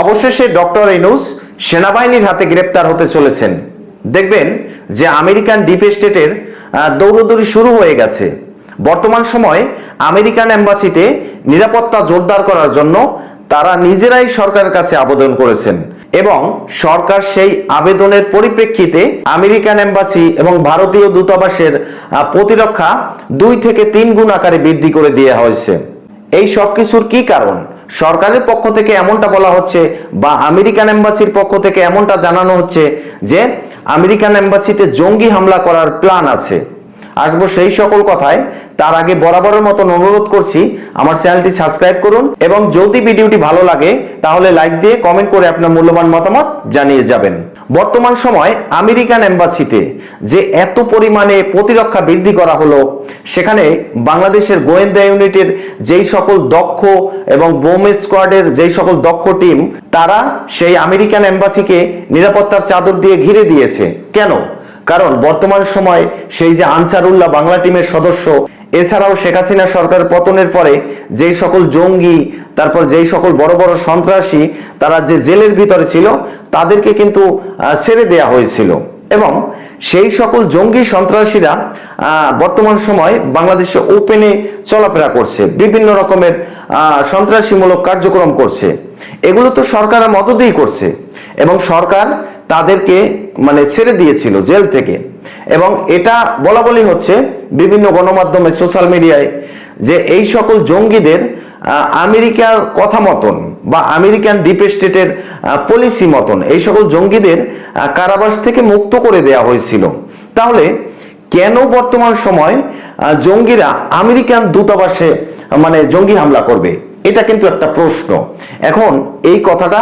অবশেষে ডক্টর ইনুস সেনাবাহিনীর হাতে গ্রেপ্তার হতে চলেছেন। দেখবেন যে আমেরিকান ডিপ স্টেটের দৌড়দৌড়ি শুরু হয়ে গেছে। বর্তমান সময়ে আমেরিকান এম্বাসিতে নিরাপত্তা জোরদার করার জন্য তারা নিজেরাই সরকারের কাছে আবেদন করেছেন এবং সরকার সেই আবেদনের পরিপ্রেক্ষিতে আমেরিকান এম্বাসি এবং ভারতীয় দূতাবাসের প্রতিরক্ষা দুই থেকে তিন গুণ আকারে বৃদ্ধি করে দেওয়া হয়েছে। এই সব কিছুর কি কারণ? সরকারের পক্ষ থেকে এমনটা বলা হচ্ছে বা আমেরিকান এম্বাসির পক্ষ থেকে এমনটা জানানো হচ্ছে যে আমেরিকান এম্বাসিতে জঙ্গি হামলা করার প্ল্যান আছে। আসব সেই সকল কথায়। তার আগে বরাবরের মতন অনুরোধ করছি, আমার চ্যানেলটি সাবস্ক্রাইব করুন এবং যদি ভিডিওটি ভালো লাগে, তাহলে লাইক দিয়ে কমেন্ট করে আপনার মূল্যবান মতামত জানিয়ে যাবেন। বর্তমান সময় আমেরিকান এম্বাসিতে যে এত পরিমাণে প্রতিরক্ষা বৃদ্ধি করা হলো, সেখানে বাংলাদেশের গোয়েন্দা ইউনিটের যেই সকল দক্ষ এবং বোম স্কোয়াডের যেই সকল দক্ষ টিম, তারা সেই আমেরিকান এম্বাসিকে নিরাপত্তার চাদর দিয়ে ঘিরে দিয়েছে। কেন? কারণ বর্তমান সময় সেই যে আনসারুল্লাহ বাংলা টিমের সদস্য, এছাড়াও শেখ হাসিনা সরকার পতনের পরে যেই সকল জঙ্গি, তারপর যেই সকল বড় বড় সন্ত্রাসী, তারা যে জেলের ভিতরে ছিল, তাদেরকে কিন্তু ছেড়ে দেয়া হয়েছিল। এবং সেই সকল জঙ্গি সন্ত্রাসীরা বর্তমান সময় বাংলাদেশে ওপেনে চলাফেরা করছে, বিভিন্ন রকমের সন্ত্রাসীমূলক কার্যক্রম করছে। এগুলো তো সরকারের মদতেই করছে। এবং সরকার তাদেরকে মানে ছেড়ে দিয়েছিল জেল থেকে। এবং এটা বলা বলি হচ্ছে বিভিন্ন গণমাধ্যমে, সোশ্যাল মিডিয়ায় যে এই সকল জঙ্গিদের আমেরিকার কথা মতন বা আমেরিকান ডিপ স্টেটের পলিসি মতন এই সকল জঙ্গিদের কারাবাস থেকে মুক্ত করে দেয়া হয়েছিল। তাহলে কেন বর্তমান সময় জঙ্গিরা আমেরিকান দূতাবাসে মানে জঙ্গি হামলা করবে? এটা কিন্তু একটা প্রশ্ন। এখন এই কথাটা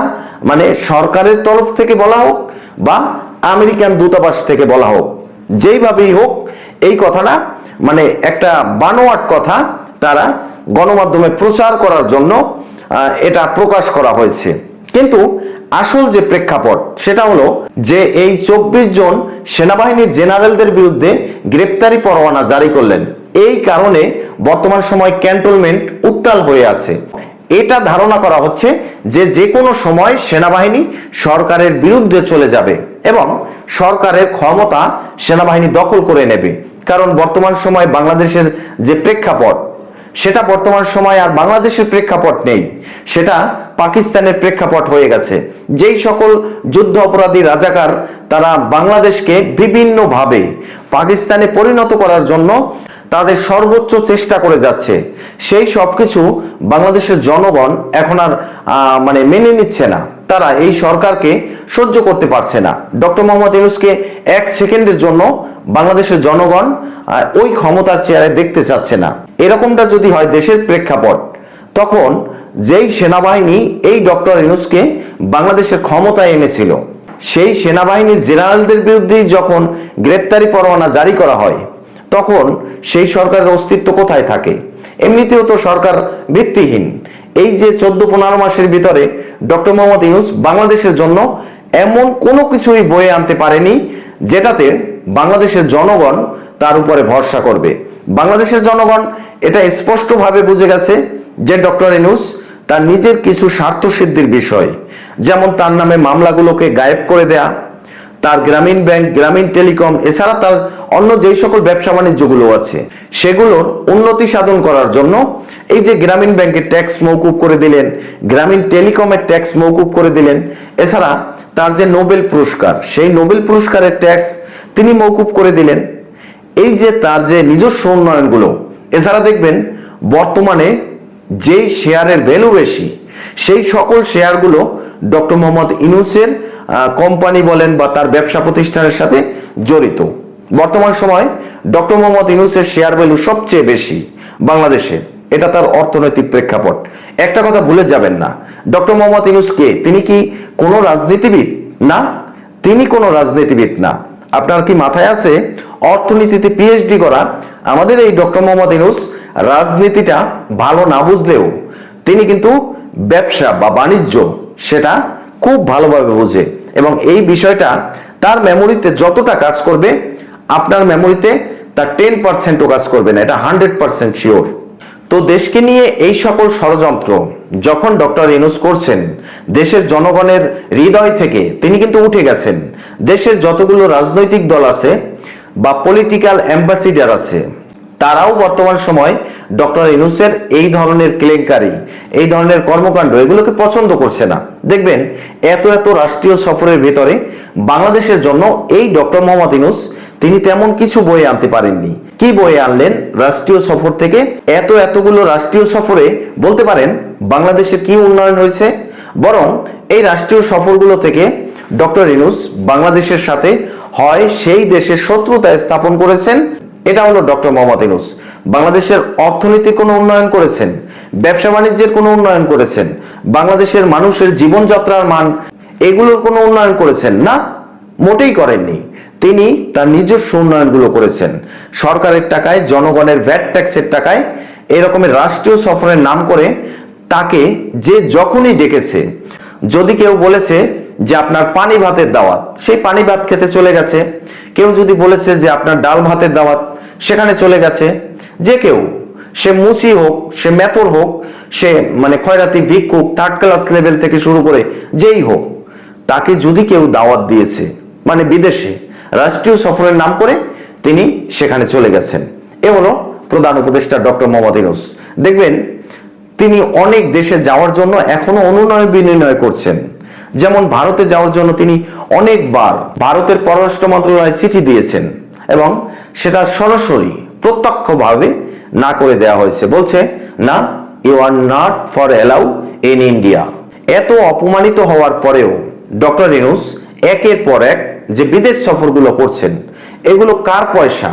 মানে সরকারের তরফ থেকে বলা হোক বা আমেরিকান দূতাবাস থেকে বলা হোক, যেইভাবেই হোক, এই কথাটা মানে একটা বানোয়াট কথা তারা গণমাধ্যমে প্রচার করার জন্য এটা প্রকাশ করা হয়েছে। কিন্তু আসল যে প্রেক্ষাপট সেটা হলো যে এই চব্বিশ জন সেনাবাহিনীর জেনারেলদের বিরুদ্ধে গ্রেপ্তারি পরোয়ানা জারি করলেন। এই কারণে বর্তমান সময় ক্যান্টনমেন্ট উত্তাল হয়ে আছে। এটা ধারণা করা হচ্ছে যে যে কোনো সময় সেনাবাহিনী সরকারের বিরুদ্ধে চলে যাবে এবং সরকারের ক্ষমতা সেনাবাহিনী দখল করে নেবে। কারণ বর্তমান সময় বাংলাদেশের যে প্রেক্ষাপট, সেটা বর্তমান সময় আর বাংলাদেশের প্রেক্ষাপট নেই। সেটা পাকিস্তানের প্রেক্ষাপট হয়ে গেছে। যেই সকল যুদ্ধ অপরাধী রাজাকার, তারা বাংলাদেশকে বিভিন্নভাবে পাকিস্তানে পরিণত করার জন্য তাদের সর্বোচ্চ চেষ্টা করে যাচ্ছে। সেই সবকিছু বাংলাদেশের জনগণ এখন আর মানে মেনে নিচ্ছে না। তারা এই সরকারকে সহ্য করতে পারছে না। ডক্টর মোহাম্মদ ইউনুসকে এক সেকেন্ডের জন্য বাংলাদেশের জনগণ ওই ক্ষমতার চেয়ারে দেখতে চাচ্ছে না। এরকমটা যদি হয় দেশের প্রেক্ষাপট, তখন যেই সেনাবাহিনী এই ডক্টর ইউনুসকে বাংলাদেশের ক্ষমতায় এনেছিল, সেই সেনাবাহিনীর জেনারেলদের বিরুদ্ধেই যখন গ্রেপ্তারি পরোয়ানা জারি করা হয় তখন সেই সরকারের অস্তিত্ব কোথায় থাকে? এমনিতেও তো সরকার ভিত্তিহীন। এই যে চোদ্দ পনেরো মাসের ভিতরে ডক্টর মোহাম্মদ ইউনুস বাংলাদেশের জন্য এমন কোনো কিছুই বয়ে আনতে পারেনি, যেটাতে বাংলাদেশের জনগণ তার উপরে ভরসা করবে। বাংলাদেশের জনগণ এটা স্পষ্টভাবে বুঝে গেছে যে ডক্টর ইনুস তার নিজের কিছু স্বার্থ সিদ্ধির বিষয়, যেমন তার নামে মামলাগুলোকে গায়েব করে দেয়া তার গ্রামীণ ব্যাংক, গ্রামীণ টেলিকম, এছাড়া তার অন্য যেই সকল ব্যবসা বাণিজ্যগুলো আছে, সেগুলোর উন্নতি সাধন করার জন্য এই যে গ্রামীণ ব্যাংকের ট্যাক্স মৌকুব করে দিলেন, গ্রামীণ টেলিকমের ট্যাক্স মৌকুব করে দিলেন, এছাড়া তার যে নোবেল পুরস্কার, সেই নোবেল পুরস্কারের ট্যাক্স তিনি মৌকুব করে দিলেন। এই যে তার যে নিজস্ব উন্নয়নগুলো, এছাড়া দেখবেন বর্তমানে যেই শেয়ারের ভ্যালু বেশি, সেই সকল শেয়ারগুলো ডক্টর মোহাম্মদ ইনুসের কোম্পানি বলেন বা তার ব্যবসা প্রতিষ্ঠানের সাথে জড়িত। বর্তমান সময় ডক্টর মোহাম্মদ ইনুসের শেয়ার ভ্যালু সবচেয়ে বেশি বাংলাদেশে। এটা তার অর্থনৈতিক প্রেক্ষাপট। একটা কথা ভুলে যাবেন না, ডক্টর মোহাম্মদ ইনুস কে তিনি কি কোনো রাজনীতিবিদ? না, তিনি কোনো রাজনীতিবিদ না। আপনার কি মাথায় আছে? অর্থনীতিতে পিএইচডি করা আমাদের এই ডক্টর মোহাম্মদ ইনুস রাজনীতিটা ভালো না বুঝলেও তিনি কিন্তু ব্যবসা বা বাণিজ্য সেটা খুব ভালোভাবে বোঝে। এবং এই বিষয়টা তার মেমোরিতে যতটা কাজ করবে, আপনার মেমোরিতে তার টেন পার্সেন্টও কাজ করবে না, এটা হান্ড্রেড পার্সেন্ট শিওর তো দেশকে নিয়ে এই সকল ষড়যন্ত্র যখন ডক্টর ইনুস করছেন, দেশের জনগণের হৃদয় থেকে তিনি কিন্তু উঠে গেছেন। দেশের যতগুলো রাজনৈতিক দল আছে বা পলিটিক্যাল অ্যাম্বাসিডার আছে তারাও বর্তমান সময় ডক্টর ইনুসের এই ধরনের কেলেঙ্কারি, এই ধরনের কর্মকাণ্ড এগুলোকে পছন্দ করছে না। দেখবেন, এত এত রাষ্ট্রীয় সফরের ভেতরে বাংলাদেশের জন্য এই ডক্টর মোহাম্মদ ইনুস, তিনি তেমন কিছু বয়ে আনতে পারেননি। কি বয়ে আনলেন রাষ্ট্রীয় সফর থেকে? এত এতগুলো রাষ্ট্রীয় সফরে, বলতে পারেন, বাংলাদেশের কি উন্নয়ন হয়েছে? বরং এই রাষ্ট্রীয় সফরগুলো থেকে ডক্টর ইনুস বাংলাদেশের সাথে হয় সেই দেশের শত্রুতা স্থাপন করেছেন এটা হলো ডক্টর মোহাম্মদ ইনুস বাংলাদেশের অর্থনীতির কোনো উন্নয়ন করেছেন, ব্যবসা বাণিজ্যের কোনো উন্নয়ন করেছেন, বাংলাদেশের মানুষের জীবনযাত্রার মান এগুলোর কোনো উন্নয়ন করেছেন না, মোটেই করেননি। তিনি তার নিজস্ব উন্নয়নগুলো করেছেন। সরকারের টাকায়, জনগণের ভ্যাট ট্যাক্সের টাকায় এরকমের রাষ্ট্রীয় সফরের নাম করে তাকে যে যখনই ডেকেছে, যদি কেউ বলেছে যে আপনার পানি ভাতের দাওয়াত, সেই পানি ভাত খেতে চলে গেছে। কেউ যদি বলেছে যে আপনার ডাল ভাতের দাওয়াত সেখানে চলে গেছে, যে কেউ, সে মুসি হোক, সে মেথর হোক, সে মানে খয়রাতি ভিক্ষুক থার্ড ক্লাস লেভেল থেকে শুরু করে যেই হোক, তাকে যদি কেউ দাওয়াত দিয়েছে মানে বিদেশে, রাষ্ট্রীয় সফরের নাম করে তিনি সেখানে চলে গেছেন। এ হলো প্রধান উপদেষ্টা ডক্টর মোহাম্মদ ইউনুস। দেখবেন, তিনি অনেক দেশে যাওয়ার জন্য এখনও অনুনয় বিনিময় করছেন। যেমন ভারতে যাওয়ার জন্য তিনি অনেকবার ভারতের পররাষ্ট্র মন্ত্রণালয়ে চিঠি দিয়েছেন এবং সেটা সরাসরি প্রত্যক্ষভাবে না করে দেওয়া হয়েছে। বলছে, না you are not for allow in India এত অপমানিত হওয়ার পরেও ডক্টর ইনুস একের পর এক যে বিদেশ সফরগুলো করছেন, এগুলো কার পয়সা?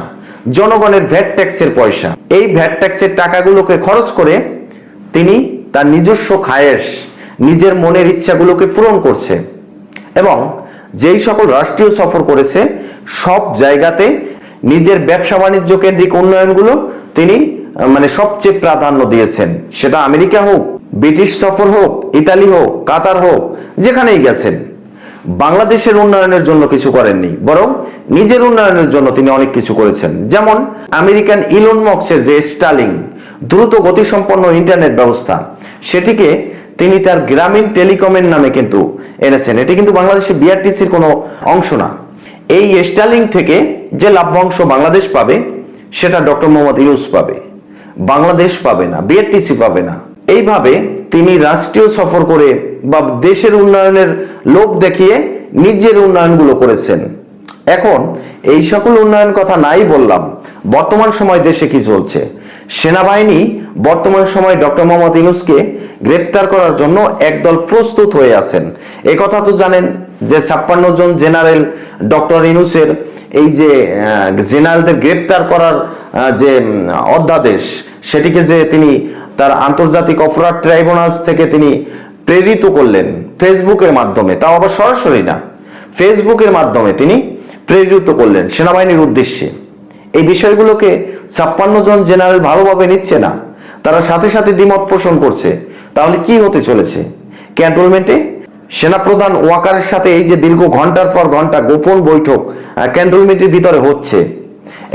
জনগণের ভ্যাট ট্যাক্সের পয়সা। এই ভ্যাট ট্যাক্সের টাকাগুলোকে খরচ করে তিনি তার নিজস্ব খায়েশ নিজের মনের ইচ্ছাগুলোকে পূরণ করছে। এবং যেই সকল রাষ্ট্রীয় সফর করেছে, সব জায়গাতে নিজের ব্যবসা বাণিজ্য কেন্দ্রিক উন্নয়নগুলো তিনি মানে সবচেয়ে প্রাধান্য দিয়েছেন। সেটা আমেরিকা হোক, ব্রিটিশ সফর হোক, ইতালি হোক, কাতার হোক, যেখানেই গেছেন। বাংলাদেশের উন্নয়নের জন্য কিছু করেননি, বরং নিজের উন্নয়নের জন্য তিনি অনেক কিছু করেছেন। যেমন আমেরিকান ইলন মক্সের যে স্টালিং দ্রুত গতিসম্পন্ন ইন্টারনেট ব্যবস্থা, সেটিকে তিনি তার গ্রামীণ টেলিকমের নামে কিন্তু এনেছেন। এটি কিন্তু বাংলাদেশে বিআরটিসির কোনো অংশ না। এই স্টালিং থেকে যে লাভ্যাংশ বাংলাদেশ পাবে, সেটা ডক্টর মোহাম্মদ ইউনুস পাবে। বাংলাদেশ পাবে না বিআরটিসি পাবে না। এইভাবে তিনি রাষ্ট্রীয় সফর করে বা দেশের উন্নয়নের লোভ দেখিয়ে নিজের উন্নয়নগুলো করেছেন। এখন এই সকল উন্নয়ন কথা নাই বললাম। বর্তমান সময় দেশে কি চলছে? সেনাবাহিনী বর্তমান সময় ডক্টর মোহাম্মদ ইউনুসকে গ্রেপ্তার করার জন্য একদল প্রস্তুত হয়ে আছেন। কথা তো জানেন যে ছাপ্পান্ন জন জেনারেল ডক্টর ইউনুসের এই যে জেনারেলদের গ্রেপ্তার করার যে অধ্যাদেশ, সেটিকে যে তিনি তার আন্তর্জাতিক অপরাধ ট্রাইব্যুনাল থেকে তিনি প্রেরিত করলেন ফেসবুকের মাধ্যমে, তাও আবার সরাসরি না। ফেসবুকের মাধ্যমে তিনি প্রেরিত করলেন সেনাবাহিনীর উদ্দেশ্যে। এই বিষয়গুলোকে ছাপ্পান্ন জন জেনারেল ভালোভাবে নিচ্ছে না। তারা সাথে সাথে দ্বিমত পোষণ করছে। তাহলে কি হতে চলেছে? ক্যান্টনমেন্টে সেনাপ্রধান ওয়াকারের সাথে এই যে দীর্ঘ ঘণ্টার পর ঘণ্টা গোপন বৈঠক ক্যান্টনমেন্টের ভিতরে হচ্ছে।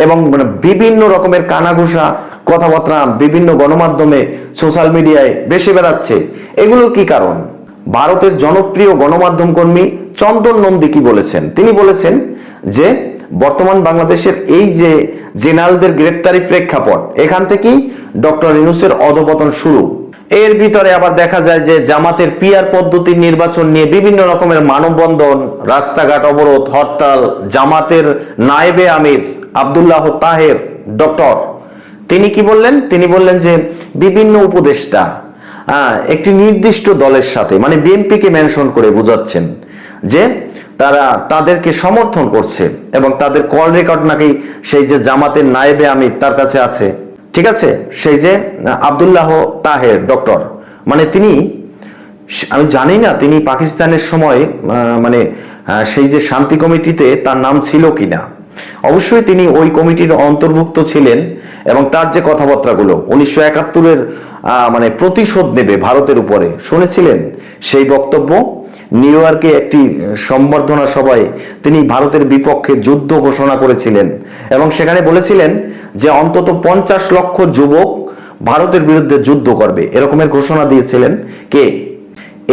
এবং মানে বিভিন্ন রকমের কানাঘুষা কথাবার্তা বিভিন্ন গণমাধ্যমে সোশ্যাল মিডিয়ায় বেশি বেড়াচ্ছে। এগুলোর কি কারণ? ভারতের জনপ্রিয় গণমাধ্যম কর্মী চন্দন নন্দী কি বলেছেন? তিনি বলেছেন যে, বর্তমান বাংলাদেশের এই যে জেনারেলদের গ্রেপ্তারি প্রেক্ষাপট, এখান থেকেই ডক্টর ইনুসের অধপতন শুরু। এর ভিতরে আবার দেখা যায় যে জামাতের পিয়ার পদ্ধতির নির্বাচন নিয়ে বিভিন্ন রকমের মানববন্ধন, রাস্তাঘাট অবরোধ, হরতাল, জামাতের নায়েবে আমির আব্দুল্লাহ তাহের, ডক্টর। তিনি কি বললেন? তিনি বললেন যে বিভিন্ন উপদেষ্টা একটি নির্দিষ্ট দলের সাথে মানে বিএনপিকে মেনশন করে বোঝাচ্ছেন যে তারা তাদেরকে সমর্থন করছে এবং তাদের কল রেকর্ড নাকি সেই যে জামাতের নায়েবে আমির তার কাছে আছে ঠিক আছে? সেই যে আব্দুল্লাহ তাহের, ডক্টর। মানে তিনি আমি জানি না তিনি পাকিস্তানের সময় মানে সেই যে শান্তি কমিটিতে তার নাম ছিল কিনা। অবশ্যই তিনি ওই কমিটির অন্তর্ভুক্ত ছিলেন এবং তার যে কথাবার্তাগুলো উনিশশো একাত্তরের মানে প্রতিশোধ নেবে ভারতের উপরে। শুনেছিলেন সেই বক্তব্য? নিউ ইয়র্কে একটি সম্বর্ধনা সভায় তিনি ভারতের বিপক্ষে যুদ্ধ ঘোষণা করেছিলেন এবং সেখানে বলেছিলেন যে অন্তত পঞ্চাশ লক্ষ যুবক ভারতের বিরুদ্ধে যুদ্ধ করবে। এরকমের ঘোষণা দিয়েছিলেন কে?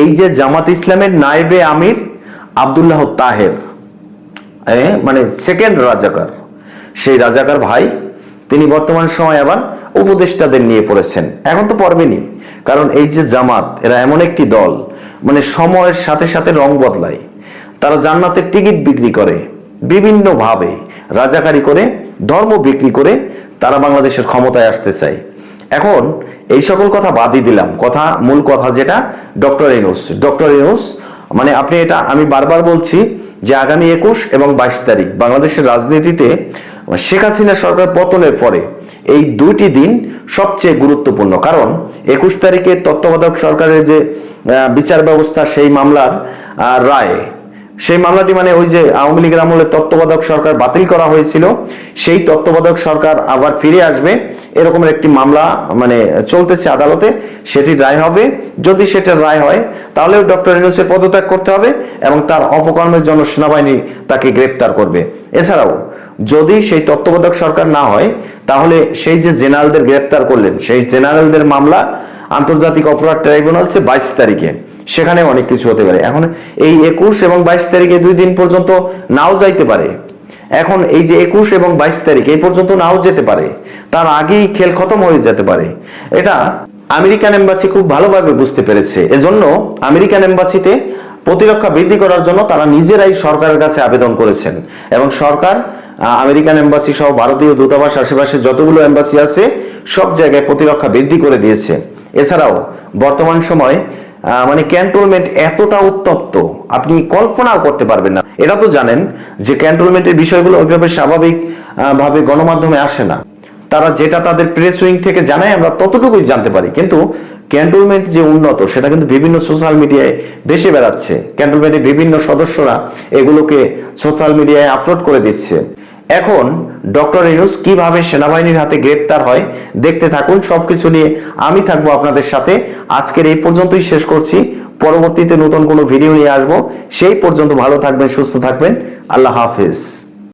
এই যে জামাত ইসলামের নায়েবে আমির আবদুল্লাহ তাহের। মানে সেকেন্ড রাজাকার। সেই রাজাকার ভাই তিনি বর্তমান সময় আবার উপদেষ্টাদের নিয়ে পড়েছেন। এখন তো পড়বেনই, কারণ এই যে জামাত, এরা এমন একটি দল। মানে সময়ের সাথে সাথে রং বদলায়। তারা জান্নাতের টিকিট বিক্রি করে, বিভিন্নভাবে রাজাকারি করে, ধর্ম বিক্রি করে তারা বাংলাদেশের ক্ষমতায় আসতে চায়। এখন এই সকল কথা বাদই দিলাম। কথা, মূল কথা যেটা, ডক্টর ইনুস ডক্টর ইনুস মানে আপনি এটা আমি বারবার বলছি যে আগামী একুশ এবং বাইশ তারিখ বাংলাদেশের রাজনীতিতে শেখ হাসিনা সরকার পতনের পরে এই দুইটি দিন সবচেয়ে গুরুত্বপূর্ণ। কারণ একুশ তারিখে তত্ত্বাবধায়ক সরকারের যে বিচার ব্যবস্থা সেই মামলার রায়। সেই মামলাটি মানে ওই যে আওয়ামী লীগের আমলে তত্ত্বাবধায়ক সরকার বাতিল করা হয়েছিল, সেই তত্ত্বাবধায়ক সরকার আবার ফিরে আসবে। এরকমের একটি মামলা মানে চলতেছে আদালতে সেটি রায় হবে। যদি সেটা রায় হয় তাহলে ডক্টর ইউনুসের পদত্যাগ করতে হবে এবং তার অপকর্মের জন্য সেনাবাহিনী তাকে গ্রেপ্তার করবে। এছাড়াও যদি সেই তত্ত্বাবধায়ক সরকার না হয়, তাহলে সেই যে জেনারেলদের গ্রেপ্তার করলেন, সেই জেনারেলদের মামলা আন্তর্জাতিক অপরাধ ট্রাইব্যুনাল হচ্ছে বাইশ তারিখে। সেখানে অনেক কিছু হতে পারে। এখন এই একুশ এবং বাইশ তারিখে দুই দিন পর্যন্ত নাও যাইতে পারে। এখন এই যে একুশ এবং বাইশ তারিখ, এই পর্যন্ত নাও যেতে পারে। তার আগেই খেল খতম হয়ে যেতে পারে। এটা আমেরিকান এম্বাসি খুব ভালোভাবে বুঝতে পেরেছে। এজন্য আমেরিকান এম্বাসিতে প্রতিরক্ষা বৃদ্ধি করার জন্য তারা নিজেরাই সরকারের কাছে আবেদন করেছেন। এবং সরকার আমেরিকান এম্বাসি সহ ভারতীয় দূতাবাস আশেপাশে যতগুলো এম্বাসি আছে, সব জায়গায় প্রতিরক্ষা বৃদ্ধি করে দিয়েছে। এছাড়াও, বর্তমান সময় মানে ক্যান্টনমেন্ট এতটা উত্তপ্ত, আপনি কল্পনাও করতে পারবেন না। এটা তো জানেন যে ক্যান্টনমেন্টের বিষয়গুলো ওইভাবে স্বাভাবিক ভাবে গণমাধ্যমে আসে না। তারা যেটা তাদের প্রেস উইং থেকে জানায়, আমরা ততটুকুই জানতে পারি। কিন্তু ক্যান্টনমেন্ট যে উন্নত, সেটা কিন্তু বিভিন্ন সোশ্যাল মিডিয়ায় বেশি বেড়াচ্ছে। ক্যান্টনমেন্টের বিভিন্ন সদস্যরা এগুলোকে সোশ্যাল মিডিয়ায় আপলোড করে দিচ্ছে। এখন ডক্টর ইনুস কীভাবে সেনাবাহিনীর হাতে গ্রেপ্তার হয়, দেখতে থাকুন। সবকিছু নিয়ে আমি থাকব আপনাদের সাথে। আজকের এই পর্যন্তই শেষ করছি। পরবর্তীতে নতুন কোনো ভিডিও নিয়ে আসব। সেই পর্যন্ত ভালো থাকবেন, সুস্থ থাকবেন। আল্লাহ হাফেজ।